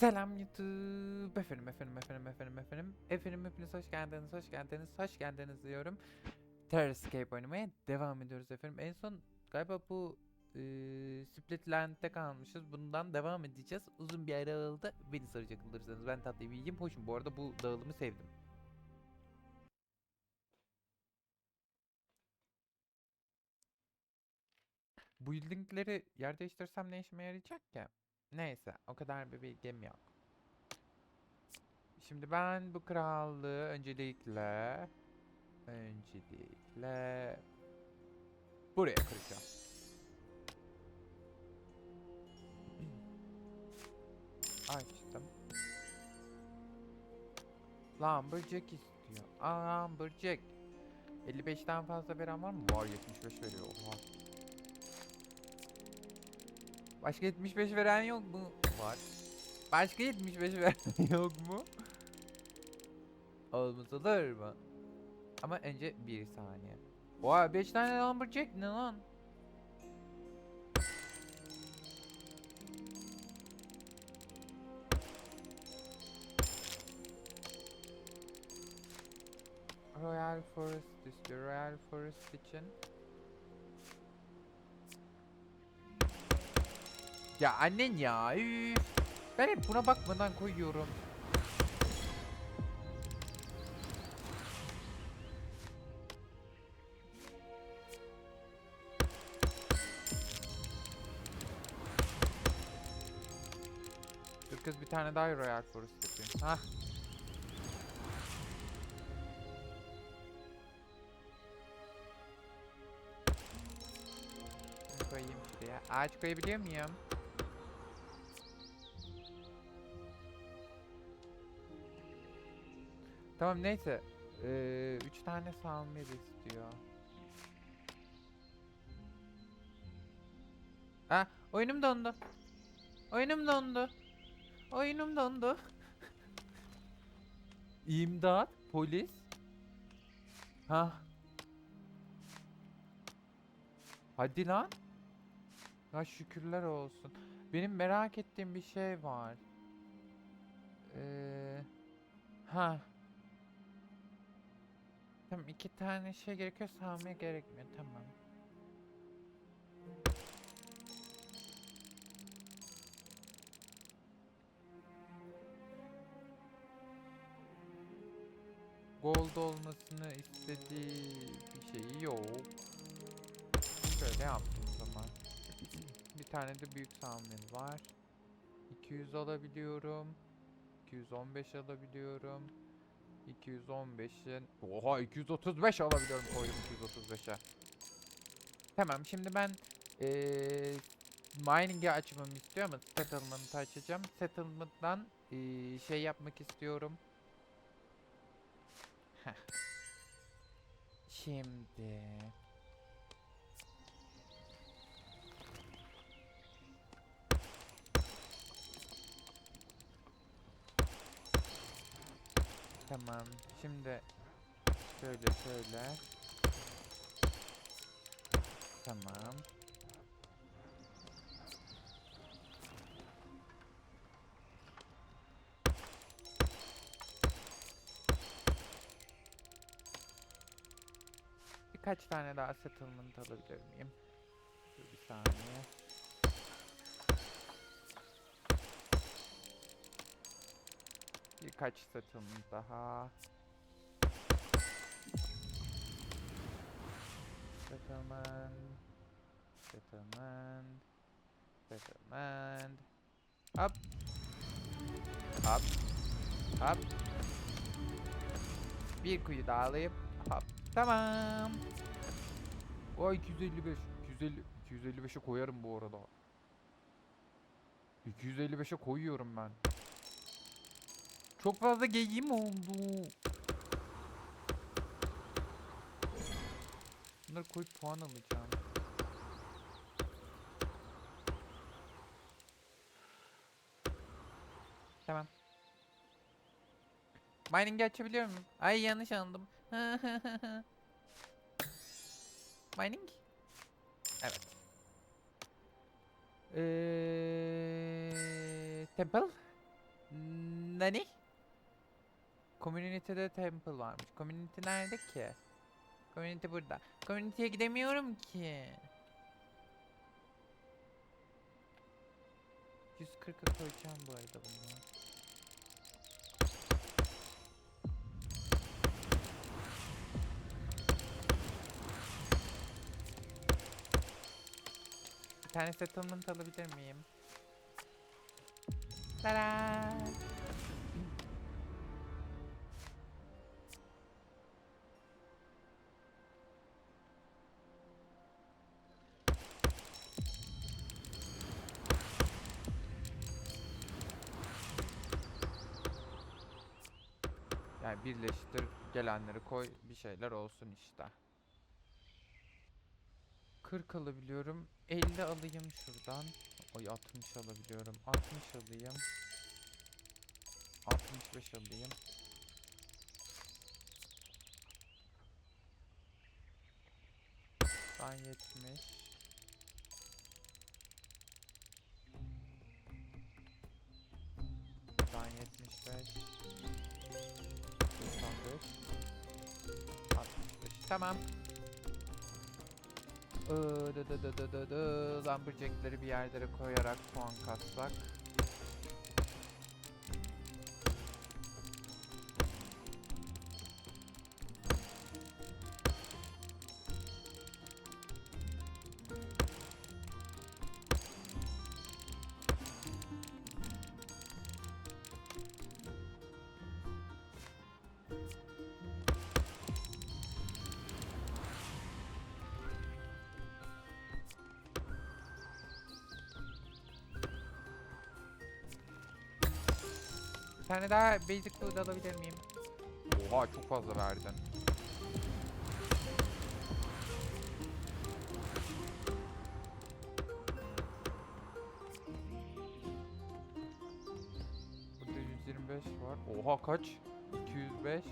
Selam YouTube. Efendim efendim efendim efendim efendim. Efendim hepiniz hoş geldiniz, hoş geldiniz, hoş geldiniz diyorum. Terror Escape oynamaya devam ediyoruz efendim. En son galiba bu eee Split Land'de kalmışız. Bundan devam edeceğiz. Uzun bir ara oldu. Beni soracak olursanız ben tatlı bilgim hoşum. Bu arada bu dağılımı sevdim. Bu linkleri yer değiştirsem ne işime yarayacak ki? Neyse o kadar bir bilgim yok. Şimdi ben bu krallığı öncelikle öncelikle buraya kıracağım. Açtım. Lumberjack istiyor. Aa, Lumberjack. 55'ten fazla veren var mı? Var 75 veriyor. Oha. Başka 75 veren yok mu? Var. Başka 75 veren yok mu? Olmaz olur mu? Ama önce bir saniye. Oha 5 tane lumberjack ne lan? Royal Forest istiyor. Royal Forest için. Ya annen ya. Ben hep buna bakmadan koyuyorum. Dur kız bir tane daha Royal Forest yapayım. Hah. Koyayım. Ağaç koyabiliyor muyum? Tamam neyse. Ee, üç tane salmir istiyor. Ha, oyunum dondu. Oyunum dondu. Oyunum dondu. İmdat, polis. Ha. Hadi lan. Ya şükürler olsun. Benim merak ettiğim bir şey var. Ee, ha. Tamam iki tane şey gerekiyor sağmaya gerekmiyor tamam. Gold olmasını istediği bir şeyi yok. Şöyle yaptım o zaman. bir tane de büyük sağmın var. 200 alabiliyorum. 215 alabiliyorum. 215'in Oha 235 alabiliyorum koydum 235'e. Tamam şimdi ben eee mining'i açmamı istiyor ama settlement'ı açacağım. Settlement'dan eee, şey yapmak istiyorum. Şimdi Tamam. Şimdi şöyle şöyle. Tamam. Birkaç tane daha settlement alabilir miyim? Dur bir saniye. Birkaç settlement daha. Settlement. Settlement. Settlement. Hop. Hop. Hop. Bir kuyu daha alayım. Hop. Tamam. O 255. 250 255'e koyarım bu arada. 255'e koyuyorum ben. Çok fazla geyiğim oldu. Bunları koyup puan alacağım. Tamam. Mining'i açabiliyor muyum? Ay yanlış anladım. Mining? Evet. Eee Temple? Nani? Community'de temple varmış. Community nerede ki? Community burada. Community'ye gidemiyorum ki. 140'a koyacağım bu arada bunu. Bir tane settlement alabilir miyim? Tada! Gelenleri koy bir şeyler olsun işte. 40 alabiliyorum. 50 alayım şuradan. Oy 60 alabiliyorum. 60 alayım. 65 alayım. Ben 70. Tamam. Iı, dı dı dı dı dı dı. Lumberjack'leri bir yerlere koyarak puan kassak. Tane daha basic food alabilir miyim? Oha çok fazla verdin. Burada 125 var. Oha kaç? 205.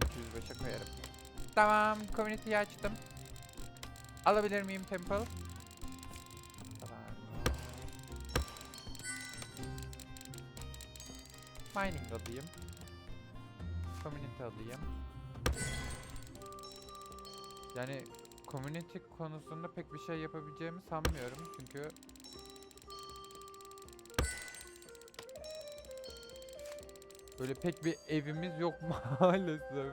205'e koyarım. Tamam, community'yi açtım. Alabilir miyim temple? Mining alayım. Community alayım. Yani community konusunda pek bir şey yapabileceğimi sanmıyorum çünkü Böyle pek bir evimiz yok maalesef.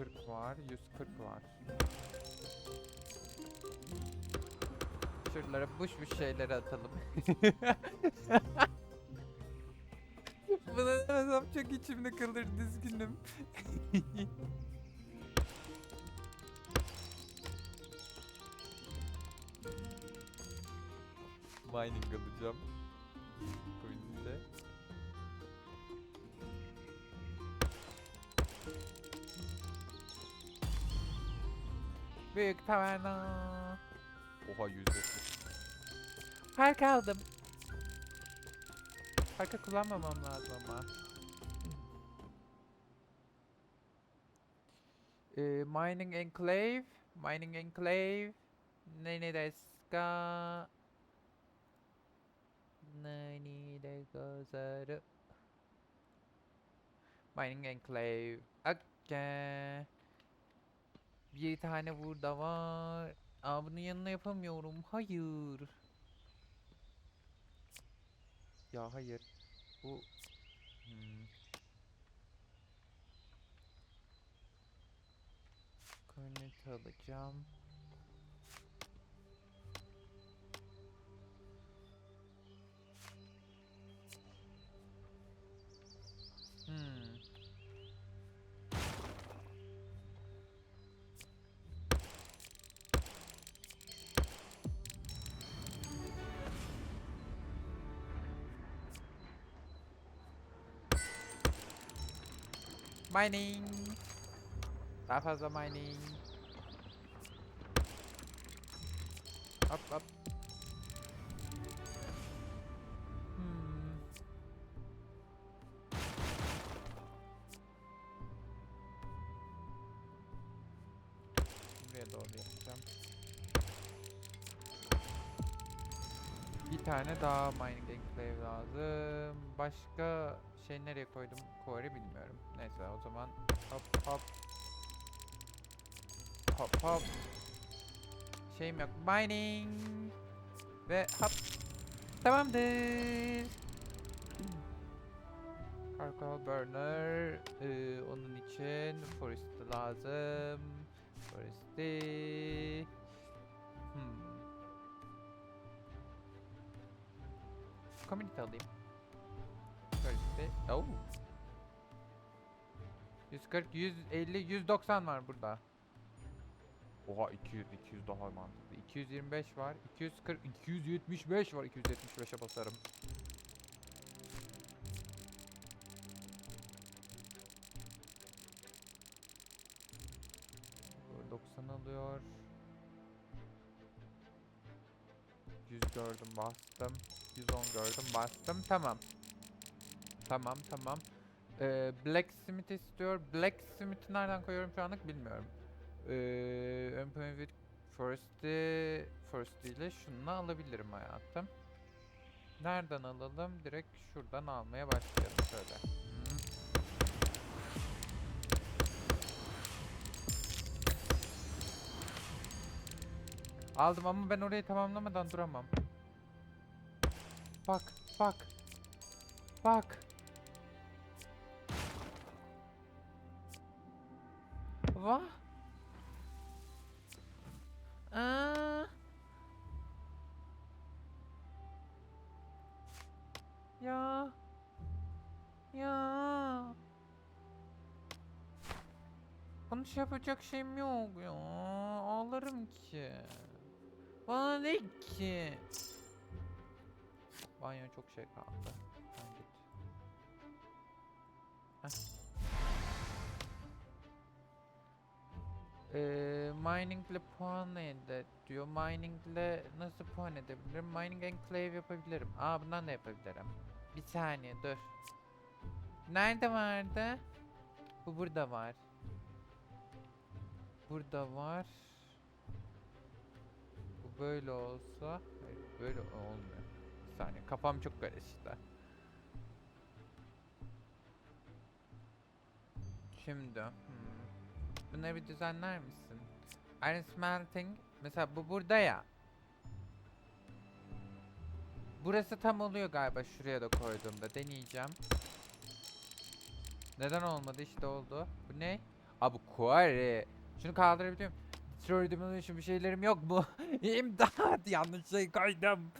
...140 var, 140 var. Şuralara buş buş şeyleri atalım. Bunu demesem çok içimde kalır düzgünüm. Mining alacağım. Büyük taverna. Oha yüzde. Park aldım. Parka kullanmamam lazım ama. Ee, mining enclave, mining enclave. Ne ne desu ka? Nani de gozaru? Mining enclave. Okay. Bir tane burada var. Aa bunun yanına yapamıyorum. Hayır. Ya hayır. Bu... Hmm. Kornet alacağım. Hmm. Mining. Daha fazla mining. Hop hop. Hmm. Bir tane daha mining enclave lazım. Başka şey nereye koydum? Quarry bilmiyorum. Neyse o zaman hop hop. Hop hop. Şeyim yok. Mining. Ve hop. Tamamdır. Charcoal burner. Ee, onun için forest lazım. Forest'i. Hmm. Community alayım. Forest'i. Oh. 140, 150, 190 var burada. Oha 200, 200 daha mantıklı. 225 var, 240, 275 var. 275'e basarım. Bu 90 alıyor. 100 gördüm bastım. 110 gördüm bastım. Tamam. Tamam tamam. Ee, Blacksmith istiyor. Blacksmith'i nereden koyuyorum şu anlık bilmiyorum. Ee, plan with Forest'i Forest ile şunu alabilirim hayatım. Nereden alalım? Direkt şuradan almaya başlayalım şöyle. Hı. Aldım ama ben orayı tamamlamadan duramam. Bak, bak. Bak. Şey yapacak şeyim yok ya. Ağlarım ki. Bana ne ki? Banyo çok şey kaldı. Sen git. Ee, mining ile puan elde diyor. Mining ile nasıl puan edebilirim? Mining enclave yapabilirim. Aa bundan da yapabilirim. Bir saniye dur. Nerede vardı? Bu burada var. Burada var. Bu böyle olsa. Hayır böyle olmuyor. Bir saniye kafam çok karıştı. Şimdi. Hmm. Bunları bir düzenler misin? Iron smelting. Mesela bu burada ya. Burası tam oluyor galiba şuraya da koyduğumda. Deneyeceğim. Neden olmadı işte oldu. Bu ne? Abi quarry. Şunu kaldırabiliyor muyum? Destroy demolition bir şeylerim yok mu? İmdat yanlış şey koydum.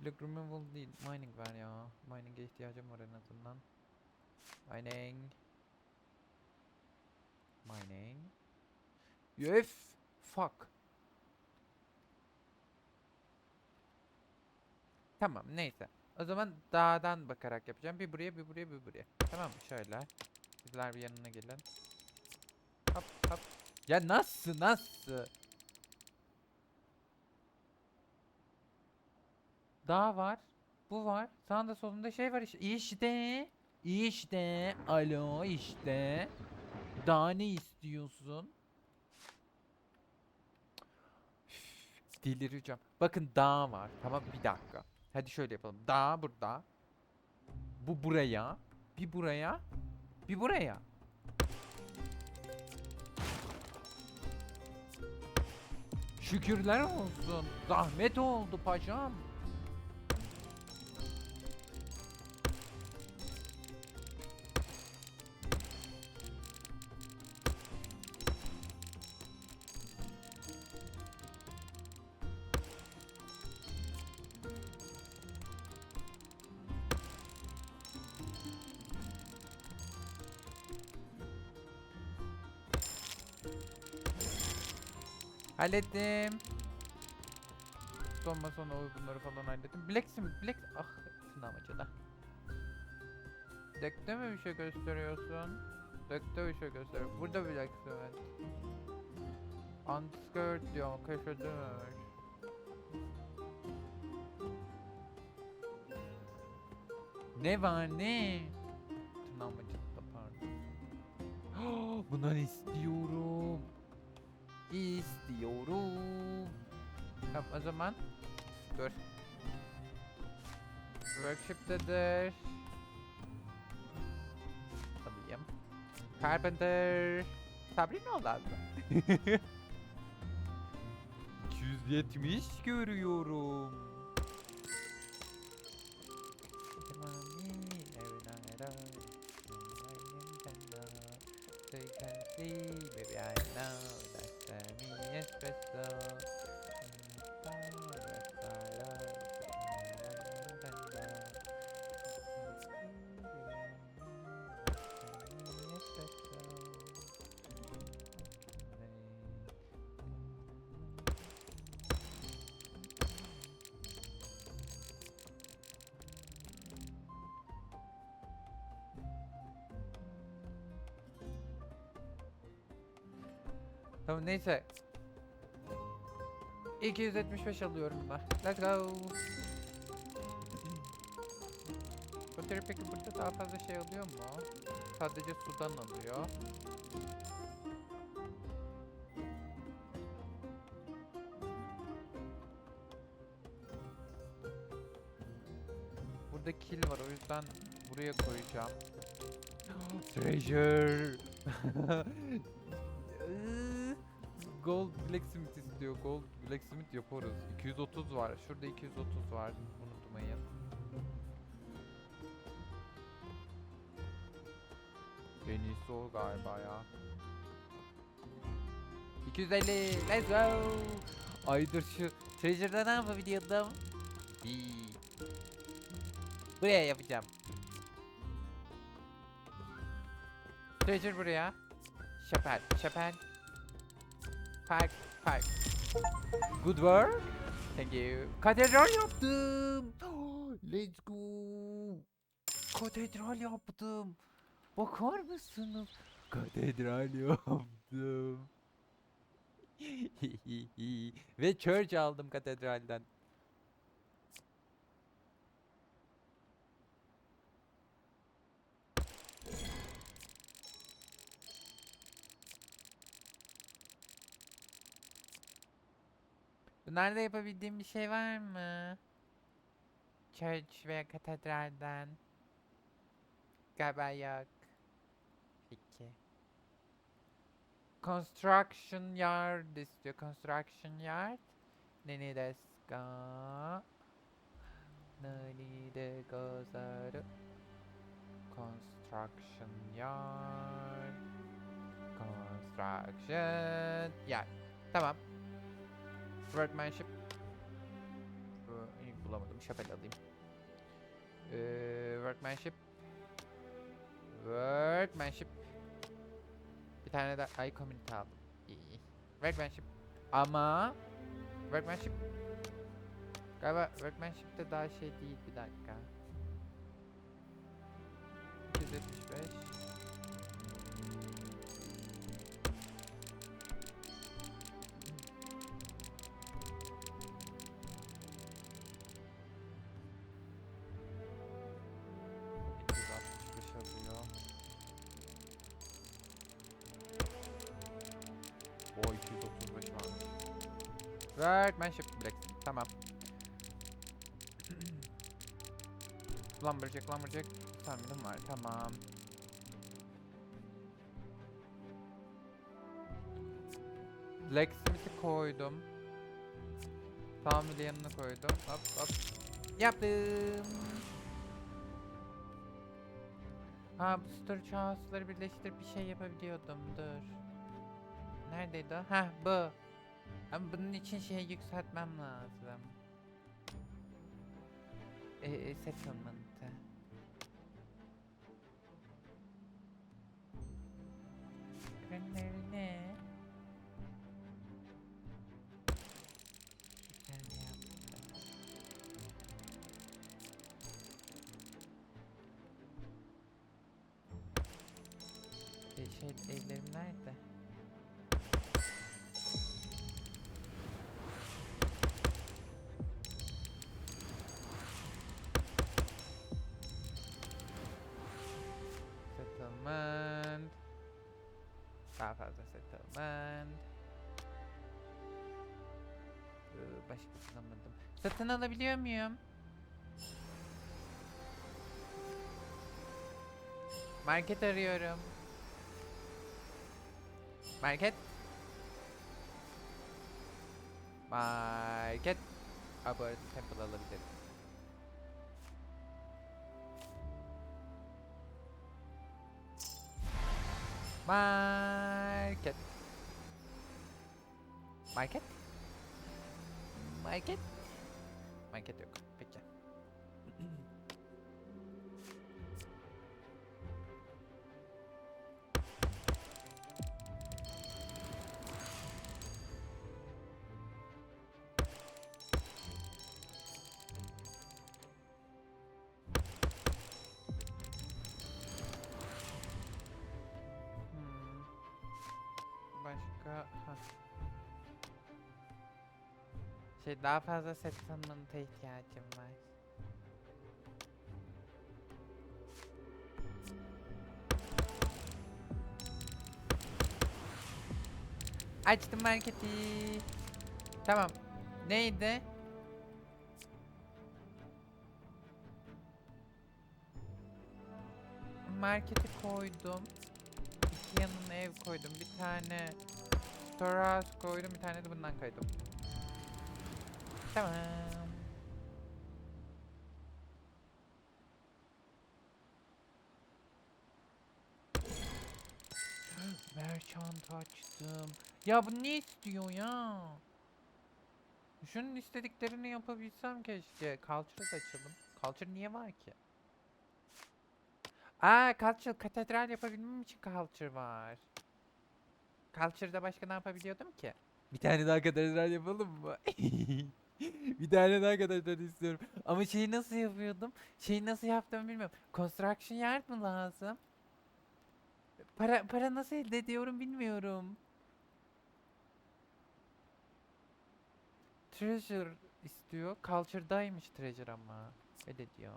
Block removal değil. Mining var ya. Mining'e ihtiyacım var en azından. Mining. Mining. Üf. Fuck. Tamam neyse. O zaman dağdan bakarak yapacağım. Bir buraya bir buraya bir buraya. Tamam? Şöyle. Bizler bir yanına gelin. Hop hop. Ya nasıl nasıl? Dağ var. Bu var. Sağında solunda şey var işte. İşte. İşte. Alo işte. Daha ne istiyorsun? Üf, Delireceğim. Bakın dağ var. Tamam bir dakika. Hadi şöyle yapalım. Dağ burada. Bu buraya. Bir buraya. Bir buraya. Şükürler olsun. Zahmet oldu paşam. Hallettim. Sonma sonra bunları falan hallettim. Blacksmith, Black... Ah, sınavacı da. Deck'te mi bir şey gösteriyorsun? Deck'te bir şey gösteriyor. Burada blacksmith. Unskirt diyor. Keşfedilmemiş. Ne var ne? Tırnağımı acıttı pardon. Bundan istiyorum. İstiyorum. Tamam o zaman dur. Workshop'tadır. Alayım. Carpenter. Sabri ne oldu abla? 270 görüyorum. Can see, baby, I know Tamam neyse. 275 alıyorum ben. Let's go. Bateri peki burada daha fazla şey alıyor mu? Sadece sudan alıyor. Burada kill var o yüzden buraya koyacağım. Treasure. Gold Blacksmith yaparız. 230 var. Şurada 230 var. Unutmayın. En iyisi o galiba ya. 250. Let's go. Ay dur şu Treasure'da ne yapabiliyordum? İyi. Buraya yapacağım. Treasure buraya. Şapel, şapel. Park, park. Good work. Thank you. Katedral yaptım. Let's go. Katedral yaptım. Bakar mısınız? Katedral yaptım. Ve church aldım katedralden. Bunlarda yapabildiğim bir şey var mı? Church veya katedralden. Galiba yok. Peki. Construction yard istiyor. Construction yard. Nani desu ka? Nani de gozaru? Construction yard. Construction yard. Tamam. Workmanship. Ee, bulamadım. Şapel alayım. Ee, workmanship. Workmanship. Bir tane de ay community aldım. İyi. Workmanship. Ama workmanship Galiba workmanship'te daha şey değil bir dakika. 275 Workmanship Blacksmith tamam. lumberjack lumberjack tahminim var tamam. Blacksmith'i koydum. Tamir yanına koydum. Hop hop. Yaptım. Ha bu storage house'ları birleştirip bir şey yapabiliyordum. Dur. Neredeydi o? Heh bu. Ama bunun için şey yükseltmem lazım. E, e, settlement'ı. Ürünleri ne? Şey evlerim nerede? Daha fazla settlement. Ee, Başka bulamadım. Satın alabiliyor muyum? Market arıyorum. Market. Market. Aa, bu arada temple alabilirim. Market. Market. Market. Market yok. Peki. Şey daha fazla settlement'a ihtiyacım var. Açtım marketi. Tamam. Neydi? Marketi koydum. İki yanına ev koydum. Bir tane storehouse koydum. Bir tane de bundan koydum. Tamam. Merchant açtım. Ya bu ne istiyor ya? Şunun istediklerini yapabilsem keşke. Culture da açalım. Culture niye var ki? Aa Culture katedral yapabilmem için Culture var. Culture'da başka ne yapabiliyordum ki? Bir tane daha katedral yapalım mı? bir tane daha katedral istiyorum. Ama şeyi nasıl yapıyordum? Şeyi nasıl yaptığımı bilmiyorum. Construction yard mı lazım? Para para nasıl elde ediyorum bilmiyorum. Treasure istiyor. Culture'daymış treasure ama. Öyle diyor.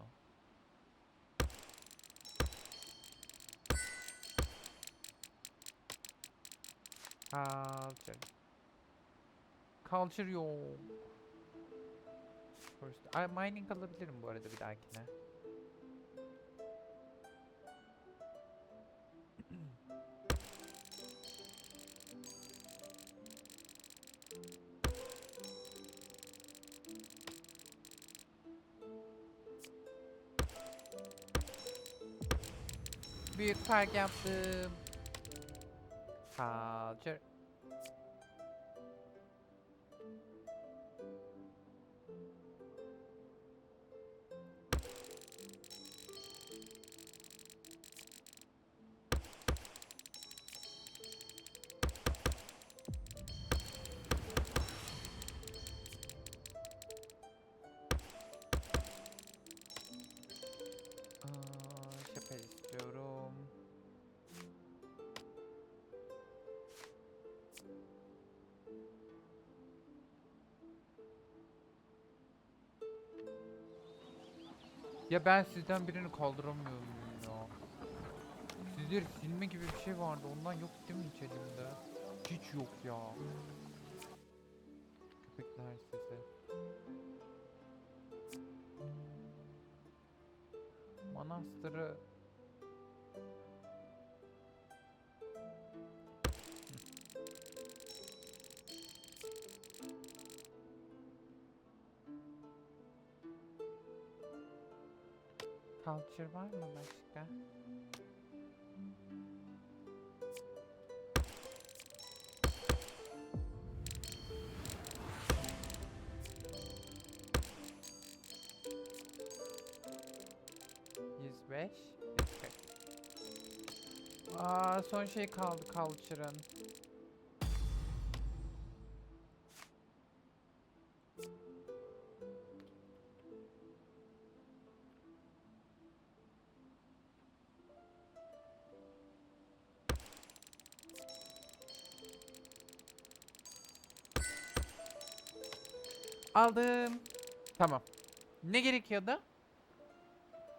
Culture. Culture yok. First. Ay, mining alabilirim bu arada bir dahakine. Büyük park yaptım. Culture. Ya ben sizden birini kaldıramıyorum ya. Sizleri silme gibi bir şey vardı. Ondan yok değil mi hiç? Hiç yok ya. Köpekler size. Manastırı Culture var mı başka? Yüz beş. Aa, son şey kaldı Culture'ın. Aldım. Tamam. Ne gerekiyordu?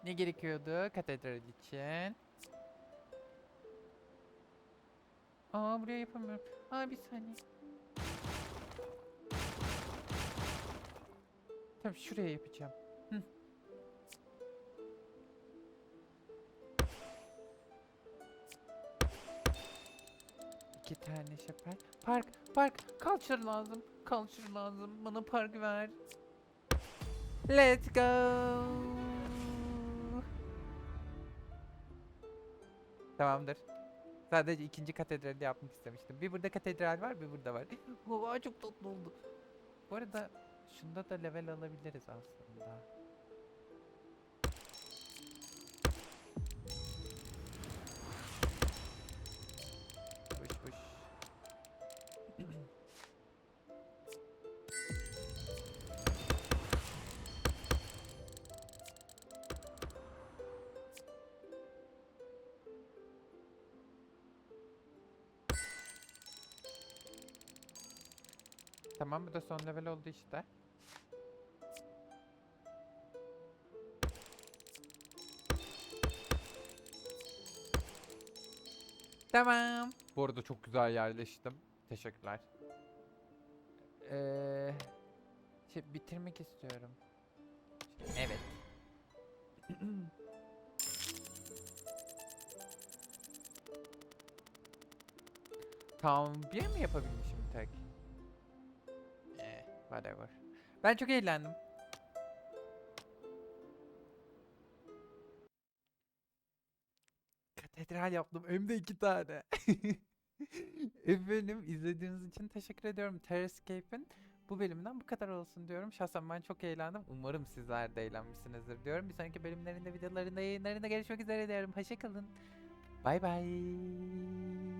Ne gerekiyordu katedral için? Aa buraya yapamıyorum. Aa bir saniye. Tamam şuraya yapacağım. Hı. İki tane şapel. Park, park. Culture lazım. Culture lazım. Bana park ver. Let's go. Tamamdır. Sadece ikinci katedrali yapmak istemiştim. Bir burada katedral var, bir burada var. Hava çok tatlı oldu. Bu arada şunda da level alabiliriz aslında. Tamam bu da son level oldu işte. Tamam. Bu arada çok güzel yerleştim. Teşekkürler. Ee, şey, bitirmek istiyorum. Evet. Tamam bir mi yapabilmişim whatever. Ben çok eğlendim. Katedral yaptım hem de iki tane. Efendim izlediğiniz için teşekkür ediyorum. Terrascape'in bu bölümünden bu kadar olsun diyorum. Şahsen ben çok eğlendim. Umarım sizler de eğlenmişsinizdir diyorum. Bir sonraki bölümlerinde, videolarında, yayınlarında görüşmek üzere diyorum. Hoşçakalın. Bay bay.